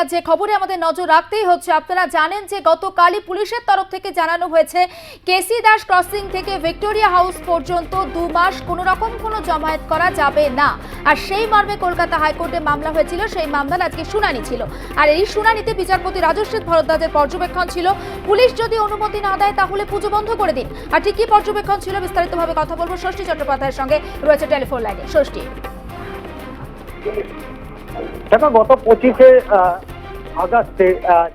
আর যে খবরে আমাদের নজর রাখতেই হচ্ছে, আপনারা জানেন যে গতকালই পুলিশের তরফ থেকে জানানো হয়েছে, কেসি দাস ক্রসিং থেকে ভিক্টোরিয়া হাউস পর্যন্ত দু মাস কোনো রকম কোনো জমায়েত করা যাবে না। আর সেই মর্মে কলকাতা হাইকোর্টে মামলা হয়েছিল, সেই মামলার আজকে শুনানি ছিল। আর এই শুনানিতে বিচারপতি রাজস্বিত ভরদ্বাজের পর্যবেক্ষণ ছিল। পুলিশ যদি অনুমতি না দেয়, তাহলে পুজো বন্ধ করে দিন। আর ঠিক কি পর্যবেক্ষণ ছিল, বিস্তারিতভাবে কথা বলব ষষ্ঠী চট্টোপাধ্যায়ের সঙ্গে, রয়েছে টেলিফোন লাইনে। ষষ্ঠী। দেখো, গত পঁচিশে আগস্টে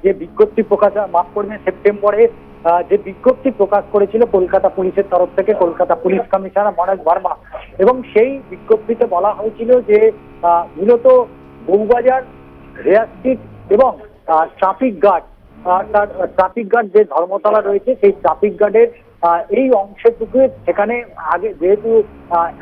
যে বিজ্ঞপ্তি প্রকাশ মাফ করবেন, সেপ্টেম্বরে যে বিজ্ঞপ্তি প্রকাশ করেছিল কলকাতা পুলিশের তরফ থেকে, কলকাতা পুলিশ কমিশনার মনোজ ভার্মা এবং সেই বিজ্ঞপ্তিতে বলা হয়েছিল যে মূলত বউবাজার হেয়ার স্ট্রিট এবং ট্রাফিক গার্ড তার, ট্রাফিক গার্ড যে ধর্মতলা রয়েছে, সেই ট্রাফিক গার্ডের এই অংশটুকু সেখানে আগে যেহেতু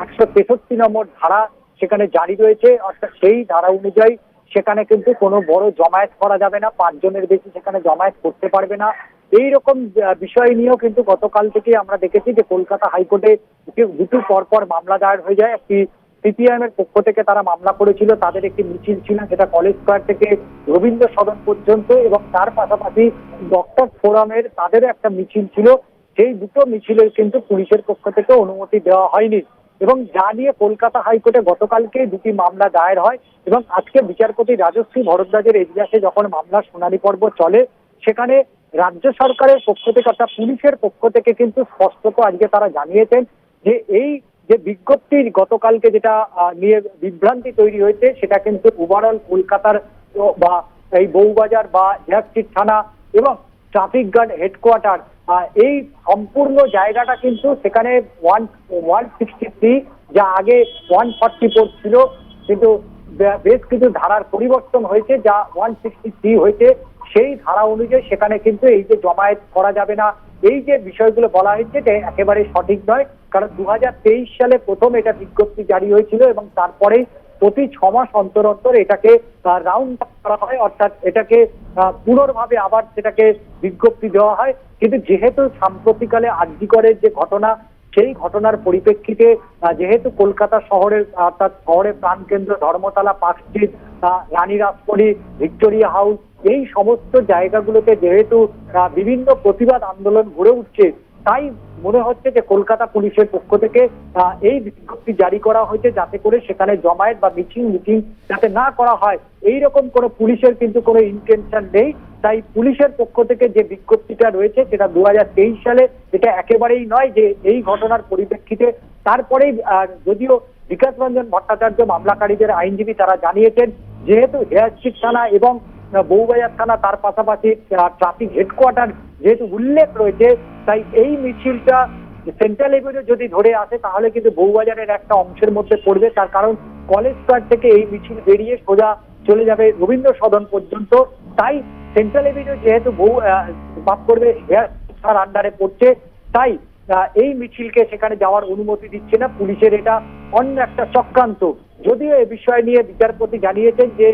একশো তেষট্টি নম্বর ধারা সেখানে জারি রয়েছে, অর্থাৎ সেই ধারা অনুযায়ী সেখানে কিন্তু কোনো বড় জমায়েত করা যাবে না, পাঁচজনের বেশি সেখানে জমায়েত করতে পারবে না। এই রকম বিষয় নিয়েও কিন্তু গতকাল থেকে আমরা দেখেছি যে কলকাতা হাইকোর্টে দুটি- পরপর মামলা দায়ের হয়ে যায়। একটি সিপিআইএম এর পক্ষ থেকে তারা মামলা করেছিল, তাদের একটি মিছিল ছিল, সেটা কলেজ স্কোয়ার থেকে রবীন্দ্র সদন পর্যন্ত এবং তার পাশাপাশি ডক্টর ফোরামের তাদেরও একটা মিছিল ছিল। সেই দুটো মিছিলের কিন্তু পুলিশের পক্ষ থেকে অনুমতি দেওয়া হয়নি। এবং যা নিয়ে কলকাতা হাইকোর্টে গতকালকে দুটি মামলা দায়ের হয় এবং আজকে বিচারপতি রাজশ্রী ভরদ্বাজের এজলাসে যখন মামলার শুনানি পর্ব চলে, সেখানে রাজ্য সরকারের পক্ষ থেকে অর্থাৎ পুলিশের পক্ষ থেকে কিন্তু স্পষ্টত আজকে তারা জানিয়েছেন যে এই যে বিজ্ঞপ্তি গতকালকে যেটা নিয়ে বিভ্রান্তি তৈরি হয়েছে, সেটা কিন্তু ওভারঅল কলকাতার, বা এই বউবাজার বা ঝাপচির থানা এবং ট্রাফিক গার্ড হেডকোয়ার্টার এই সম্পূর্ণ জায়গাটা কিন্তু সেখানে ওয়ান ওয়ান সিক্সটি থ্রি যা আগে ওয়ান ফর্টি ফোর ছিল, কিন্তু বেশ কিছু ধারার পরিবর্তন হয়েছে, যা ওয়ান সিক্সটি থ্রি হয়েছে। সেই ধারা অনুযায়ী সেখানে কিন্তু এই যে জমায়েত করা যাবে না। এই যে বিষয়গুলো বলা হয়েছে যে একেবারে সঠিক নয়, কারণ দু হাজার তেইশ সালে প্রথম এটা বিজ্ঞপ্তি জারি হয়েছিল এবং তারপরেই প্রতি ছ মাস অন্তর অন্তর এটাকে রাউন্ড করা হয়, অর্থাৎ এটাকে পুনর্ভাবে আবার সেটাকে বিজ্ঞপ্তি দেওয়া হয়। কিন্তু যেহেতু সাম্প্রতিকালে আর্যিকরের যে ঘটনা, সেই ঘটনার পরিপ্রেক্ষিতে যেহেতু কলকাতা শহরের, অর্থাৎ শহরের প্রাণকেন্দ্র ধর্মতলা পার্ক স্ট্রিট রানী রাজপরি ভিক্টোরিয়া হাউস, এই সমস্ত জায়গাগুলোতে যেহেতু বিভিন্ন প্রতিবাদ আন্দোলন গড়ে উঠছে তাই মনে হচ্ছে যে কলকাতা পুলিশের পক্ষ থেকে এই বিজ্ঞপ্তি জারি করা হয়েছে যাতে করে সেখানে জমায়েত বা মিছিল মিটিং যাতে না করা হয়। এই রকম কোনো পুলিশের কিন্তু কোনো ইন্টেনশন নেই। তাই পুলিশের পক্ষ থেকে যে বিজ্ঞপ্তিটা রয়েছে সেটা দু হাজার তেইশ সালে এটা একেবারেই নয় যে এই ঘটনার পরিপ্রেক্ষিতে। তারপরেই যদিও বিকাশ রঞ্জন ভট্টাচার্য মামলাকারীদের আইনজীবী তারা জানিয়েছেন যেহেতু হেয়ারস্ট্রিট থানা এবং আহ, বউবাজার থানা তার পাশাপাশি ট্রাফিক হেডকোয়ার্টার যেহেতু উল্লেখ রয়েছে তাই এই মিছিলটা সেন্ট্রাল এভিনিউ যদি ধরে আসে তাহলে কিন্তু বউবাজারের একটা অংশের মধ্যে পড়বে। তার কারণ কলেজ স্কোয়ার থেকে এই মিছিল বেরিয়ে সোজা চলে যাবে রবীন্দ্র সদন পর্যন্ত। তাই সেন্ট্রাল এভিনিউ যেহেতু আহ, মাফ করবে হেয়ার আন্ডারে পড়ছে তাই এই মিছিলকে সেখানে যাওয়ার অনুমতি দিচ্ছে না। পুলিশের এটা অন্য একটা চক্রান্ত। যদিও এ বিষয় নিয়ে বিচারপতি জানিয়েছেন যে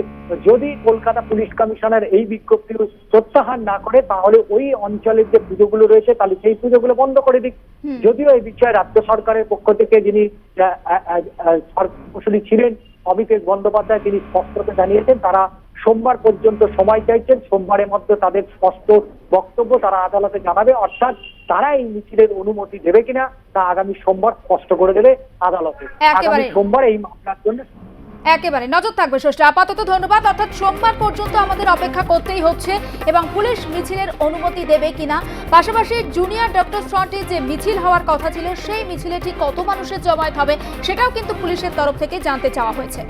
যদি কলকাতা পুলিশ কমিশনার এই বিজ্ঞপ্তি প্রত্যাহার না করে তাহলে ওই অঞ্চলের যে পুজোগুলো রয়েছে তাহলে সেই পুজোগুলো বন্ধ করে দিক। যদিও এই বিষয়ে রাজ্য সরকারের পক্ষ থেকে যিনি আহ, ছিলেন অভিষেক বন্দ্যোপাধ্যায় তিনি স্পষ্টত জানিয়েছেন তারা সোমবার পর্যন্ত সময় চাইছেন সোমবারের মধ্যে তাদের স্পষ্ট বক্তব্য তারা আদালতে জানাবে। অর্থাৎ তারা এই মিছিলের অনুমতি দেবে কিনা তা আগামী সোমবার স্পষ্ট করে দেবে আদালতে। আগামী সোমবার এই মামলার জন্য একেবারে। নজর থাকবে ষষ্ঠী। আপাতত ধন্যবাদ। অর্থাৎ সোমবার পর্যন্ত আমাদের অপেক্ষা করতেই হচ্ছে এবং পুলিশ মিছিলের অনুমতি দেবে কিনা। পাশাপাশি জুনিয়র ডক্টর ফ্রন্টে যে মিছিল হওয়ার কথা ছিল সেই মিছিলে ঠিক কত মানুষের জমায়েত হবে সেটাও কিন্তু পুলিশের তরফ থেকে জানতে চাওয়া হয়েছে।